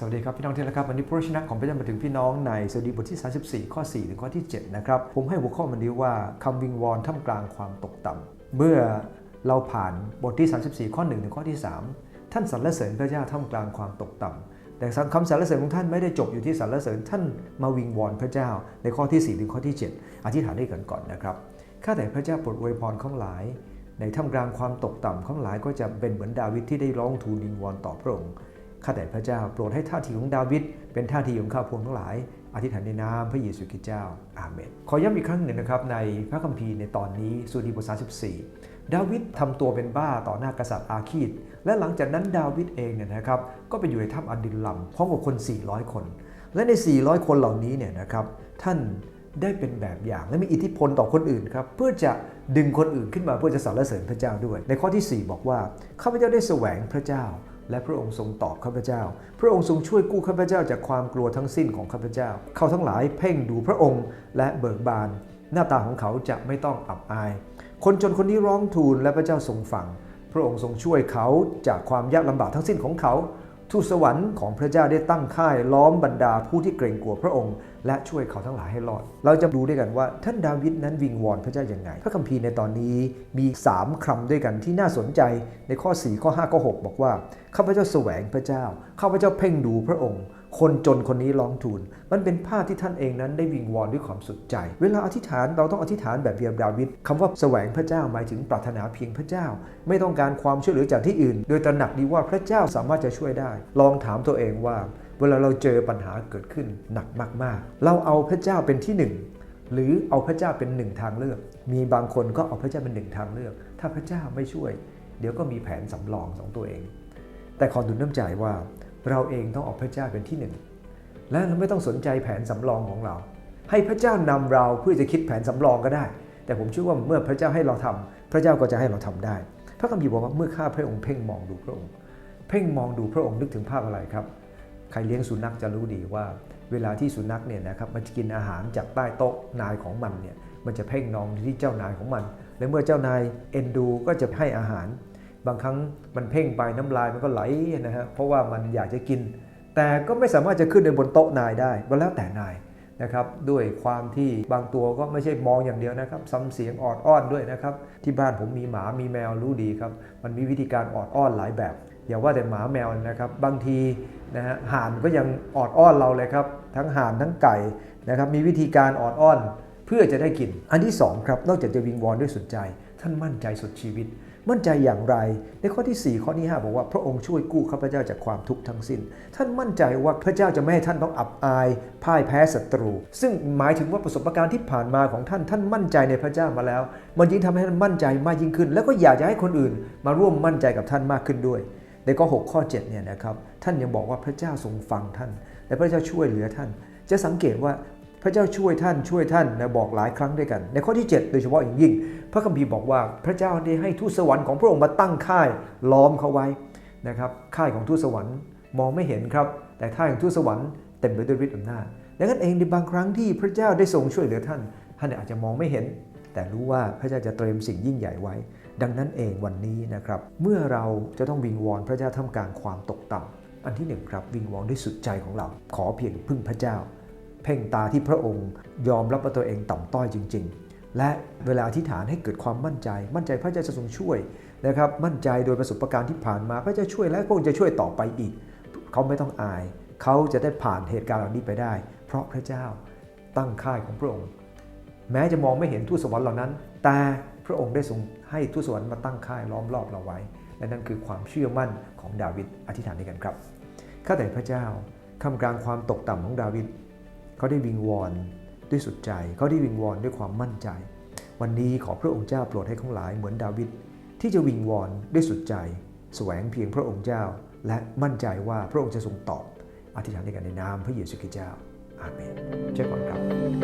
สวัสดีครับ พี่น้องที่รักครับ วันนี้พระชนะของพระเจ้ามาถึงพี่น้องในสดีบทที่ 34 ข้อ 4 ถึงข้อที่ 7 นะครับ ผมให้หัวข้อมันนี้ว่าคำวิงวอนท่ามกลางความตกต่ำเมื่อเราผ่านบทที่ 34 ข้อ 1 ถึงข้อที่ 3 ท่านสรรเสริญพระเจ้าท่ามกลางความตกต่ำแต่คำสรรเสริญของท่านไม่ได้จบอยู่ที่สรรเสริญท่านมาวิงวอนพระเจ้าในข้อที่ 4 ถึงข้อที่ 7 อธิษฐานด้วยกันก่อนนะครับข้าแต่พระเจ้าโปรดอวยพรข้างหลาย ในท่ามกลางความตกต่ำข้างหลายก็จะเป็นเหมือนดาวิดที่ได้ร้องทูลวิงวอนต่อพระองค์ ข้าแต่พระเจ้า โปรดให้ท่าทีของดาวิดเป็นท่าทีของข้าพวงทั้งหลายอธิษฐานในนามพระเยซูคริสต์เจ้า อาเมน ขอย้ำอีกครั้งหนึ่งนะครับ ในพระคัมภีร์ในตอนนี้สุดีบท34 ดาวิดทำตัวเป็นบ้าต่อหน้ากษัตริย์อาคีดและหลังจากนั้นดาวิดเองเนี่ยนะครับก็ไปอยู่ในถ้ำอันดินลัมพร้อมกับคน 400 คน และใน 400 คนเหล่านี้เนี่ยนะครับท่านได้เป็นแบบอย่างและมีอิทธิพลต่อคนอื่นครับเพื่อจะดึงคนอื่นขึ้นมาเพื่อจะสรรเสริญพระเจ้าด้วย ในข้อที่ 4 บอกว่าข้าพเจ้าได้แสวงพระเจ้า และพระองค์ทรงตอบข้าพเจ้า พระองค์ทรงช่วยกู้ข้าพเจ้าจากความกลัวทั้งสิ้นของข้าพเจ้า เขาทั้งหลายเพ่งดูพระองค์และเบิกบาน หน้าตาของเขาจะไม่ต้องอับอาย คนจนคนนี้ร้องทูลและพระเจ้าทรงฟัง พระองค์ทรงช่วยเขาจากความยากลำบากทั้งสิ้นของเขา ทูตสวรรค์ของพระเจ้าได้ตั้งค่ายล้อมบรรดาผู้ที่เกรงกลัวพระองค์และช่วยเขาทั้งหลายให้รอด เราจะดูด้วยกันว่าท่านดาวิดนั้นวิงวอนพระเจ้าอย่างไง พระคัมภีร์ในตอนนี้มี 3คำด้วยกันที่น่าสนใจในข้อ 4 ข้อ 5 ข้อ 6 บอกว่า ข้าพเจ้าแสวงพระเจ้า ข้าพเจ้าเพ่งดูพระองค์ คนจนคนนี้ร้องทูล มันเป็นภาพที่ท่านเองนั้นได้วิงวอนด้วยความสุดใจ เวลาอธิษฐานเราต้องอธิษฐานแบบเดียวดาวิดคำว่าแสวงพระเจ้าหมายถึงปรารถนาเพียงพระเจ้า ไม่ต้องการความช่วยเหลือจากที่อื่น โดยตระหนักดีว่าพระเจ้าสามารถจะช่วยได้ ลองถามตัวเองว่า เวลาเราเจอปัญหาเกิดขึ้นหนักมากๆ เราเอาพระเจ้าเป็นที่หนึ่งหรือเอาพระเจ้าเป็นหนึ่งทางเลือก มีบางคนก็เอาพระเจ้าเป็นหนึ่งทางเลือก ถ้าพระเจ้าไม่ช่วย เดี๋ยวก็มีแผนสำรองของตัวเอง แต่ขอดุลน้ำใจว่าเราเองต้องเอาพระเจ้าเป็นที่หนึ่งและเราไม่ต้องสนใจแผนสำรองของเรา ให้พระเจ้านำเราเพื่อจะคิดแผนสำรองก็ได้ แต่ผมเชื่อว่าเมื่อพระเจ้าให้เราทำพระเจ้าก็จะให้เราทำได้ พระคัมภีร์บอกว่าเมื่อข้าพระองค์เพ่งมองดูพระองค์ เพ่งมองดูพระองค์นึกถึงภาพอะไรครับ ใครเลี้ยงสุนัขจะรู้ดีว่า เวลาที่สุนัขเนี่ยนะครับมันจะกินอาหารจากใต้โต๊ะนายของมันเนี่ยมันจะเพ่งนองที่เจ้านายของมัน และเมื่อเจ้านายเอ็นดูก็จะให้อาหาร บางครั้งมันเพ่งไปน้ำลายมันก็ไหลนะฮะเพราะว่ามันอยากจะกิน แต่ก็ไม่สามารถจะขึ้นไปบนโต๊ะนายได้ก็แล้วแต่นายนะครับด้วยความที่บางตัวก็ไม่ใช่มองอย่างเดียวนะครับซ้ำเสียงออดอ้อนด้วยนะครับ ที่บ้านผมมีหมามีแมวรู้ดีครับ มันมีวิธีการออดอ้อนหลายแบบ อย่าว่าแต่หมาแมวนะครับบางทีนะฮะห่านก็ยังออดอ้อนเราเลยครับ ทั้งห่านทั้งไก่นะครับมีวิธีการออดอ้อนเพื่อจะได้กิน อันที่สองครับนอกจากจะวิงวอนด้วยสุดใจ ท่านมั่นใจสุดชีวิต มั่นใจอย่างไร ในข้อที่ 4 ข้อที่ 5 บอกว่าพระองค์ช่วยกู้ข้าพเจ้าจากความทุกข์ทั้งสิ้น ท่านมั่นใจว่าพระเจ้าจะไม่ให้ท่านต้องอับอาย พ่ายแพ้ศัตรู ซึ่งหมายถึงว่าประสบการณ์ที่ผ่านมาของท่านท่านมั่นใจในพระเจ้ามาแล้ว มันยิ่งทำให้ท่านมั่นใจมากยิ่งขึ้น แล้วก็อยากจะให้คนอื่น มาร่วมมั่นใจกับท่านมากขึ้นด้วย ในข้อ6ข้อ7เนี่ยนะครับท่านยังบอกว่าพระเจ้าทรงฟังท่าน และพระเจ้าช่วยเหลือท่าน จะสังเกตว่าพระเจ้าช่วยท่านช่วยท่านนะบอกหลายครั้งด้วยกัน ในข้อที่ 7 โดยเฉพาะอย่างยิ่ง พระคัมภีร์บอกว่าพระเจ้าได้ให้ทูตสวรรค์ของพระองค์มาตั้งค่ายล้อมเขาไว้นะครับค่ายของทูตสวรรค์มองไม่เห็นครับ แต่ค่ายของทูตสวรรค์เต็มไปด้วยฤทธิ์อำนาจดังนั้นเองในบางครั้งที่พระเจ้าได้ทรงช่วยเหลือท่าน ท่านอาจจะมองไม่เห็น แต่รู้ว่าพระเจ้าจะเตรียมสิ่งยิ่งใหญ่ไว้ ดังนั้นเองวันนี้นะครับ เมื่อเราจะต้องวิงวอนพระเจ้าท่ามกลางความตกต่ำอันที่หนึ่งครับวิงวอนด้วยสุดใจของเรา ขอเพียงพึ่งพระเจ้า เพ่งตาที่พระองค์ ยอมรับว่าตัวเองต่ำต้อยจริง ๆ และเวลาอธิษฐานให้เกิดความมั่นใจ มั่นใจพระเจ้าจะทรงช่วยนะครับมั่นใจโดยประสบการณ์ที่ผ่านมาพระเจ้าช่วยและพระองค์จะช่วยต่อไปอีก เขาไม่ต้องอาย เขาจะได้ผ่านเหตุการณ์เหล่านี้ไปได้ เพราะพระเจ้าตั้งค่ายของพระองค์ แม้จะมองไม่เห็นทูตสวรรค์เหล่านั้น แต่พระองค์ได้ทรงให้ทูตสวรรค์มาตั้งค่ายล้อมรอบเราไว้ และนั่นคือความเชื่อมั่นของดาวิดอธิษฐานด้วยกันครับข้าแต่พระเจ้าคำกลางความตกต่ำของดาวิดเขาได้วิงวอนด้วยสุดใจ เขาได้วิงวอนด้วยความมั่นใจ วันนี้ขอพระองค์เจ้าโปรดให้ของหลายเหมือนดาวิดที่จะวิงวอนด้วยสุดใจ แสวงเพียงพระองค์เจ้า และมั่นใจว่าพระองค์จะทรงตอบ อธิษฐานในกันในนามพระเยซูคริสต์เจ้า อาเมนเจ้าก่อนครับ